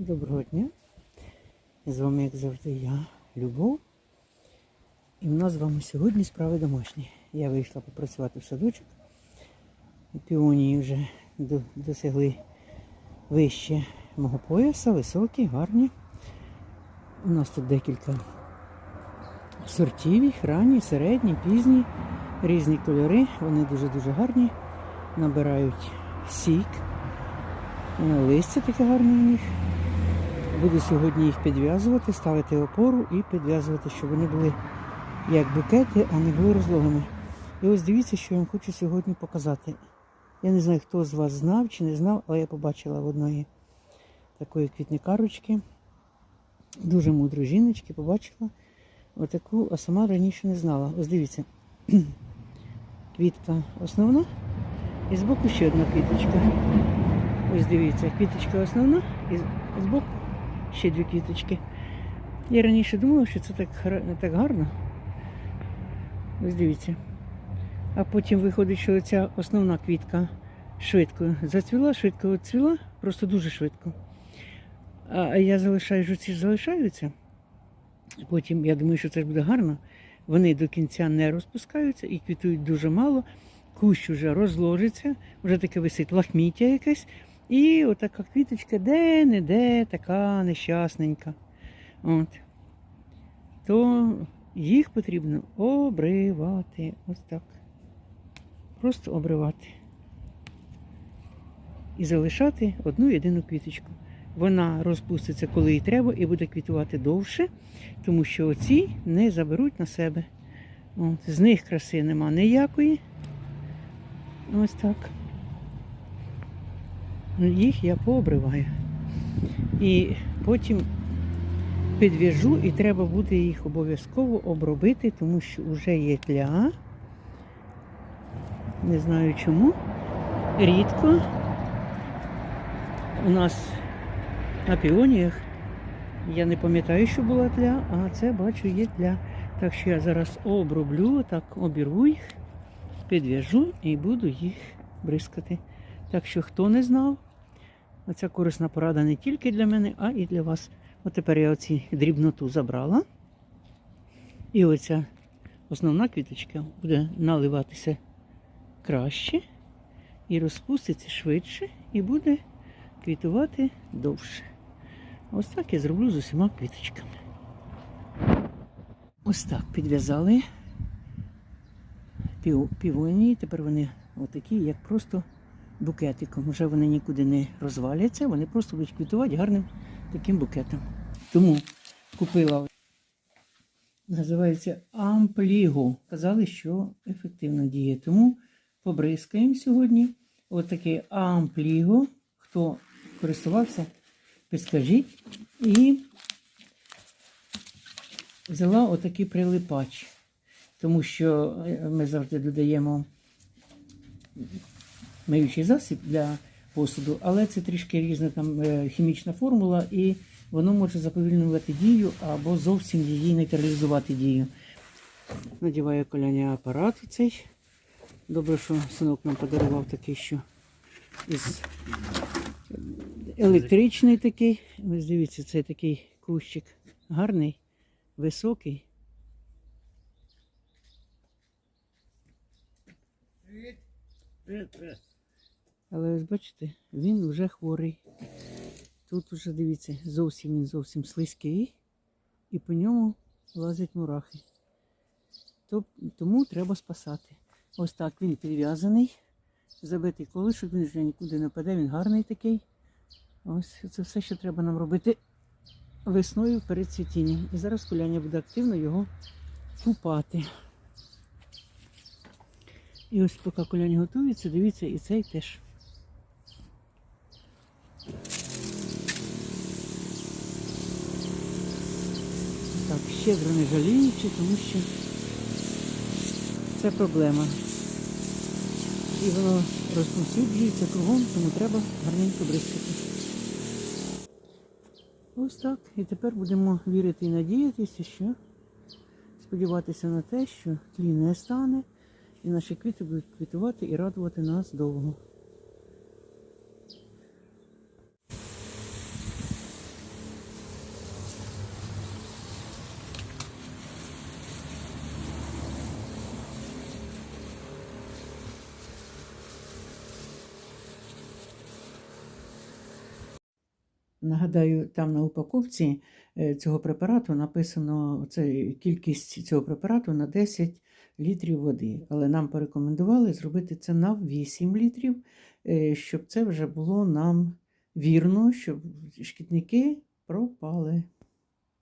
Доброго дня. З вами, як завжди, я, Любов. І в нас з вами сьогодні справи домашні. Я вийшла попрацювати в садочок. Піонії вже досягли вище мого пояса, високі, гарні. У нас тут декілька сортів, їх ранні, середні, пізні, різні кольори. Вони дуже-дуже гарні. Набирають сік. Е, Листя таке гарне у них. Буду сьогодні їх підв'язувати, ставити опору і підв'язувати, щоб вони були як букети, а не були розлогими. І ось дивіться, що я вам хочу сьогодні показати. Я не знаю, хто з вас знав чи не знав, але я побачила в одної такої квітникарочки, дуже мудрої жіночки, побачила отаку, а сама раніше не знала. Ось дивіться, квітка основна і збоку ще одна квіточка. Ось дивіться, квіточка основна і збоку ще дві квіточки. Я раніше думала, що це так, не так гарно. Ось дивіться. А потім виходить, що ця основна квітка швидко зацвіла, швидко відцвіла, просто дуже швидко. А я залишаю, що ці залишаються. Потім я думаю, що це буде гарно. Вони до кінця не розпускаються і квітують дуже мало. Кущ вже розложиться, вже таке висить лахміття якесь. І отака квіточка де-не-де, така нещасненька. От. То їх потрібно обривати. Ось так. Просто обривати. І залишати одну єдину квіточку. Вона розпуститься, коли їй треба, і буде квітувати довше, тому що оці не заберуть на себе. От. З них краси нема ніякої. Ось так. Їх я пообриваю. І потім підв'яжу, і треба буде їх обов'язково обробити, тому що вже є тля. Не знаю чому. Рідко. У нас на піоніях. Я не пам'ятаю, що була тля, а це бачу є тля. Так що я зараз оброблю, так обірву їх, підв'яжу і буду їх бризкати. Так що, хто не знав, оця корисна порада не тільки для мене, а і для вас. От тепер я оці дрібноту забрала. І оця основна квіточка буде наливатися краще і розпуститься швидше, і буде квітувати довше. Ось так я зроблю з усіма квіточками. Ось так підв'язали пів, півонії. Тепер вони отакі, як просто букетиком. Вже вони нікуди не розваляться, вони просто будуть квітувати гарним таким букетом. Тому купила. Називається ампліго. Казали, що ефективно діє. Тому побризкаємо сьогодні. Отакий ампліго. Хто користувався, підскажіть. І взяла отакий прилипач, тому що е, ми завжди додаємо миючий засіб для посуду, але це трішки різна там е, хімічна формула, і воно може заповільнювати дію або зовсім її нейтралізувати дію. Надіваю коляні апарат цей. Добре, що синок нам подарував такий, що із електричний такий. Ось дивіться, цей такий кущик гарний, високий. Але ось бачите, він вже хворий. Тут вже дивіться, зовсім він зовсім слизький, і по ньому лазять мурахи. Тому треба спасати. Ось так він підв'язаний, забитий колишок, він вже нікуди не паде, він гарний такий. Ось це все, що треба нам робити весною перед цвітінням. І зараз куляня буде активно його купати. І ось поки куляня готується, дивіться, і цей теж. Так, щедро не жаліючи, тому що це проблема. І воно розповсюджується кругом, тому треба гарненько бризкати. Ось так. І тепер будемо вірити і надіятися, що сподіватися на те, що тлі не стане, і наші квіти будуть квітувати і радувати нас довго. Нагадаю, там на упаковці е, цього препарату написано це кількість цього препарату на 10 літрів води. Але нам порекомендували зробити це на 8 літрів, е, щоб це вже було нам вірно, щоб шкідники пропали.